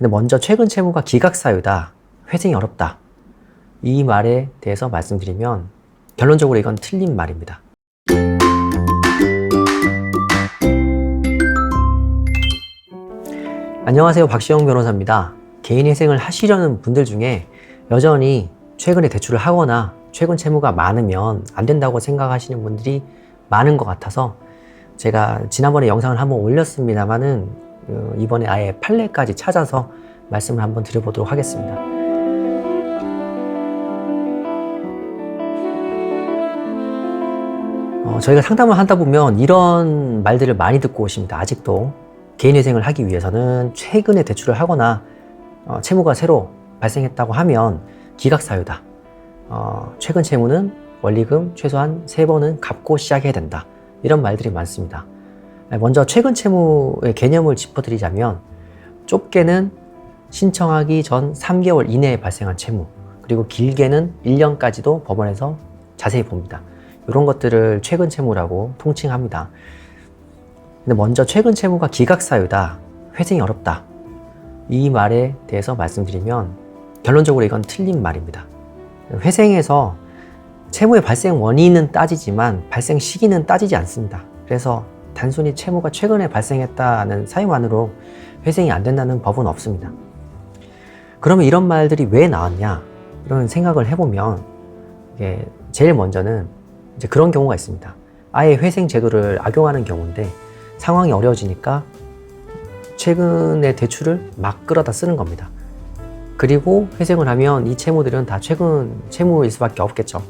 근데 먼저 최근 채무가 기각사유다. 회생이 어렵다. 이 말에 대해서 말씀드리면 결론적으로 이건 틀린 말입니다. 안녕하세요. 박시영 변호사입니다. 개인 회생을 하시려는 분들 중에 여전히 최근에 대출을 하거나 최근 채무가 많으면 안 된다고 생각하시는 분들이 많은 것 같아서 제가 지난번에 영상을 한번 올렸습니다만은 어, 이번에 아예 판례까지 찾아서 말씀을 한번 드려보도록 하겠습니다. 어, 저희가 상담을 하다 보면 이런 말들을 많이 듣고 오십니다. 아직도 개인회생을 하기 위해서는 최근에 대출을 하거나 어, 채무가 새로 발생했다고 하면 기각사유다. 어, 최근 채무는 원리금 최소한 세번은 갚고 시작해야 된다. 이런 말들이 많습니다. 먼저 최근 채무의 개념을 짚어드리자면 좁게는 신청하기 전 3개월 이내에 발생한 채무 그리고 길게는 1년까지도 법원에서 자세히 봅니다. 이런 것들을 최근 채무라고 통칭합니다. 근데 먼저 최근 채무가 기각사유다. 회생이 어렵다. 이 말에 대해서 말씀드리면 결론적으로 이건 틀린 말입니다. 회생에서 채무의 발생 원인은 따지지만 발생 시기는 따지지 않습니다. 그래서 단순히 채무가 최근에 발생했다는 사유만으로 회생이 안 된다는 법은 없습니다. 그러면 이런 말들이 왜 나왔냐? 이런 생각을 해보면 이게 제일 먼저는 이제 그런 경우가 있습니다. 아예 회생 제도를 악용하는 경우인데 상황이 어려워지니까 최근의 대출을 막 끌어다 쓰는 겁니다. 그리고 회생을 하면 이 채무들은 다 최근 채무일 수밖에 없겠죠.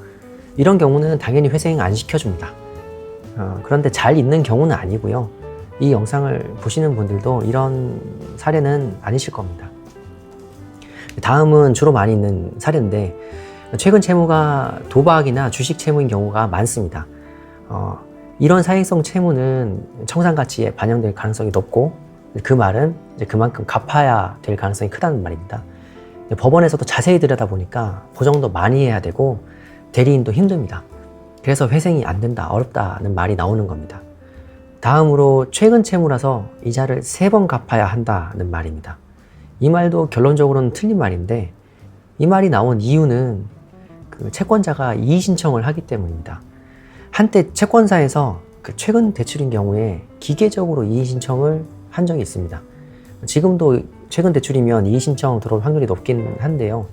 이런 경우는 당연히 회생 안 시켜줍니다. 어, 그런데 잘 있는 경우는 아니고요. 이 영상을 보시는 분들도 이런 사례는 아니실 겁니다. 다음은 주로 많이 있는 사례인데 최근 채무가 도박이나 주식 채무인 경우가 많습니다. 어, 이런 사행성 채무는 청산 가치에 반영될 가능성이 높고 그 말은 그만큼 갚아야 될 가능성이 크다는 말입니다. 법원에서도 자세히 들여다보니까 보정도 많이 해야 되고 대리인도 힘듭니다. 그래서 회생이 안 된다, 어렵다는 말이 나오는 겁니다. 다음으로 최근 채무라서 이자를 세 번 갚아야 한다는 말입니다. 이 말도 결론적으로는 틀린 말인데 이 말이 나온 이유는 그 채권자가 이의 신청을 하기 때문입니다. 한때 채권사에서 그 최근 대출인 경우에 기계적으로 이의 신청을 한 적이 있습니다. 지금도 최근 대출이면 이의 신청 들어올 확률이 높긴 한데요.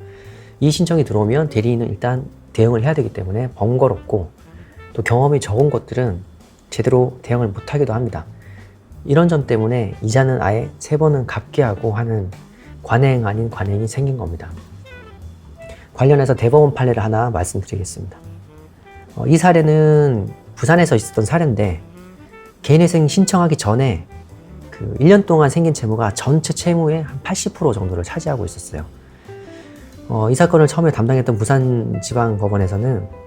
이의 신청이 들어오면 대리인은 일단 대응을 해야 되기 때문에 번거롭고 또 경험이 적은 것들은 제대로 대응을 못하기도 합니다. 이런 점 때문에 이자는 아예 세 번은 갚게 하고 하는 관행 아닌 관행이 생긴 겁니다. 관련해서 대법원 판례를 하나 말씀드리겠습니다. 어, 이 사례는 부산에서 있었던 사례인데 개인회생 신청하기 전에 그 1년 동안 생긴 채무가 전체 채무의 한 80% 정도를 차지하고 있었어요. 어, 이 사건을 처음에 담당했던 부산지방법원에서는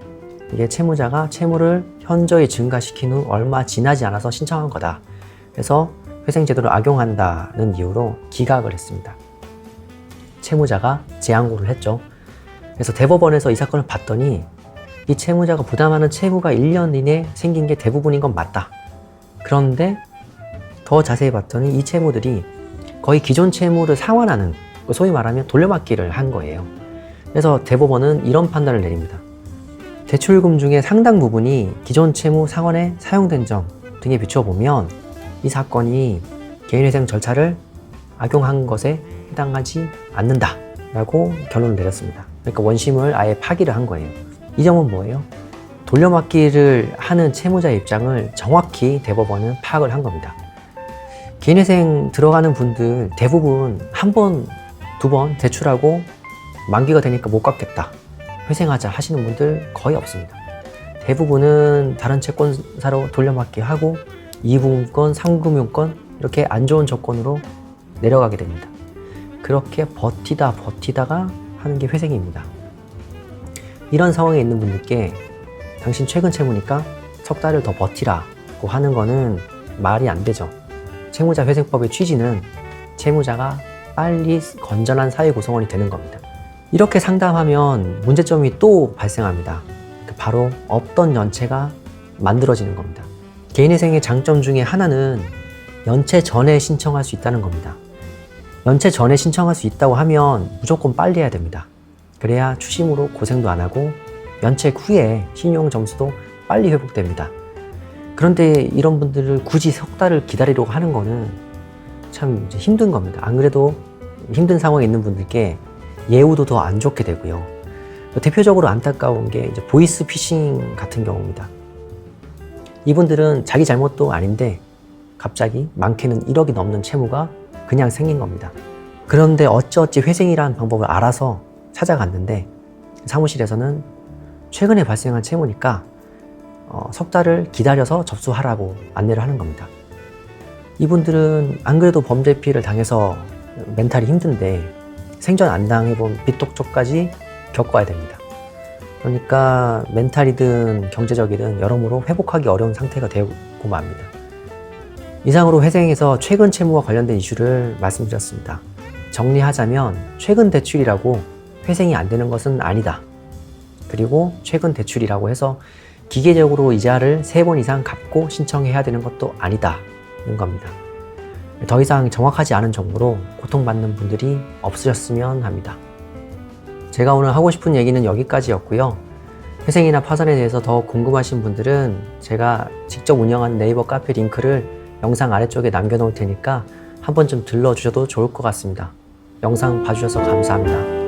이게 채무자가 채무를 현저히 증가시킨 후 얼마 지나지 않아서 신청한 거다. 그래서 회생제도를 악용한다는 이유로 기각을 했습니다. 채무자가 재항고를 했죠. 그래서 대법원에서 이 사건을 봤더니 이 채무자가 부담하는 채무가 1년 이내 생긴 게 대부분인 건 맞다. 그런데 더 자세히 봤더니 이 채무들이 거의 기존 채무를 상환하는 소위 말하면 돌려막기를 한 거예요. 그래서 대법원은 이런 판단을 내립니다. 대출금 중에 상당 부분이 기존 채무 상환에 사용된 점 등에 비춰보면 이 사건이 개인회생 절차를 악용한 것에 해당하지 않는다 라고 결론을 내렸습니다. 그러니까 원심을 아예 파기를 한 거예요. 이 점은 뭐예요? 돌려막기를 하는 채무자의 입장을 정확히 대법원은 파악을 한 겁니다. 개인회생 들어가는 분들 대부분 한 번, 두 번 대출하고 만기가 되니까 못 갚겠다. 회생하자 하시는 분들 거의 없습니다. 대부분은 다른 채권사로 돌려막기 하고 2분권, 3금융권 이렇게 안 좋은 조건으로 내려가게 됩니다. 그렇게 버티다 버티다가 하는 게 회생입니다. 이런 상황에 있는 분들께 당신 최근 채무니까 석 달을 더 버티라고 하는 거는 말이 안 되죠. 채무자 회생법의 취지는 채무자가 빨리 건전한 사회 구성원이 되는 겁니다. 이렇게 상담하면 문제점이 또 발생합니다. 바로 없던 연체가 만들어지는 겁니다. 개인회생의 장점 중에 하나는 연체 전에 신청할 수 있다는 겁니다. 연체 전에 신청할 수 있다고 하면 무조건 빨리 해야 됩니다. 그래야 추심으로 고생도 안 하고 연체 후에 신용 점수도 빨리 회복됩니다. 그런데 이런 분들을 굳이 석 달을 기다리려고 하는 거는 참 힘든 겁니다. 안 그래도 힘든 상황에 있는 분들께 예우도 더 안 좋게 되고요. 대표적으로 안타까운 게 이제 보이스 피싱 같은 경우입니다. 이분들은 자기 잘못도 아닌데 갑자기 많게는 1억이 넘는 채무가 그냥 생긴 겁니다. 그런데 어찌어찌 회생이라는 방법을 알아서 찾아갔는데 사무실에서는 최근에 발생한 채무니까 어, 석 달을 기다려서 접수하라고 안내를 하는 겁니다. 이분들은 안 그래도 범죄 피해를 당해서 멘탈이 힘든데 생전 안 당해본 빚독촉까지 겪어야 됩니다. 그러니까 멘탈이든 경제적이든 여러모로 회복하기 어려운 상태가 되고 맙니다. 이상으로 회생에서 최근 채무와 관련된 이슈를 말씀드렸습니다. 정리하자면 최근 대출이라고 회생이 안 되는 것은 아니다. 그리고 최근 대출이라고 해서 기계적으로 이자를 세 번 이상 갚고 신청해야 되는 것도 아니다 는 겁니다. 더 이상 정확하지 않은 정보로 고통받는 분들이 없으셨으면 합니다. 제가 오늘 하고 싶은 얘기는 여기까지였고요. 회생이나 파산에 대해서 더 궁금하신 분들은 제가 직접 운영한 네이버 카페 링크를 영상 아래쪽에 남겨놓을 테니까 한번 좀 들러주셔도 좋을 것 같습니다. 영상 봐주셔서 감사합니다.